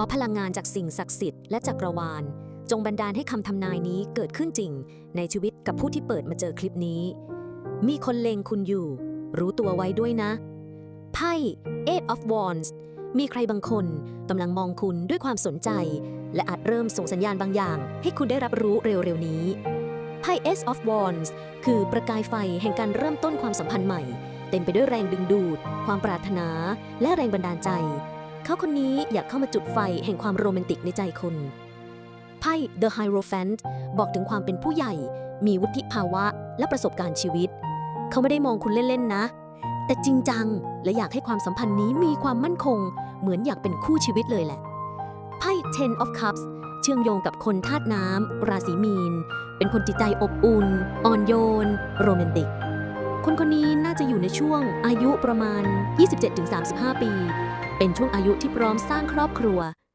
อพลังงานจากสิ่งศักดิ์สิทธิ์และจักรวาล จงบันดาลให้คำทำนายนี้เกิดขึ้นจริง ในชีวิตกับผู้ที่เปิดมาเจอคลิปนี้ มีคนเลงคุณอยู่ รู้ตัวไว้ด้วยนะ ไพ่ Eight of Wands มีใครบางคนกำลังมองคุณด้วยความสนใจ และอาจเริ่มส่งสัญญาณบางอย่าง ให้คุณได้รับรู้เร็วๆนี้ไพ่ Ace of Wands คือประกายไฟแห่งการเริ่มต้นความสัมพันธ์ใหม่ เต็มไปด้วยแรงดึงดูด ความปรารถนา และแรงบันดาลใจ เขาคนนี้อยากเข้ามาจุดไฟแห่งความโรแมนติกในใจคุณไพ่ The Hierophant บอกถึงความเป็นผู้ใหญ่ มีวุฒิภาวะ และประสบการณ์ชีวิต เขาไม่ได้มองคุณเล่น ๆ นะ แต่จริงจัง และอยากให้ความสัมพันธ์นี้มีความมั่นคง เหมือนอยากเป็นคู่ชีวิตเลยแหละ ไพ่ Ten of Cups เชื่อมโยงกับคนธาตุน้ำ ราศีมีน เป็นคนจิตใจอบอุ่น อ่อนโยน โรแมนติก คนคนนี้น่าจะอยู่ในช่วงอายุประมาณ 27-35 ปี เป็นช่วงอายุที่พร้อมสร้างครอบครัว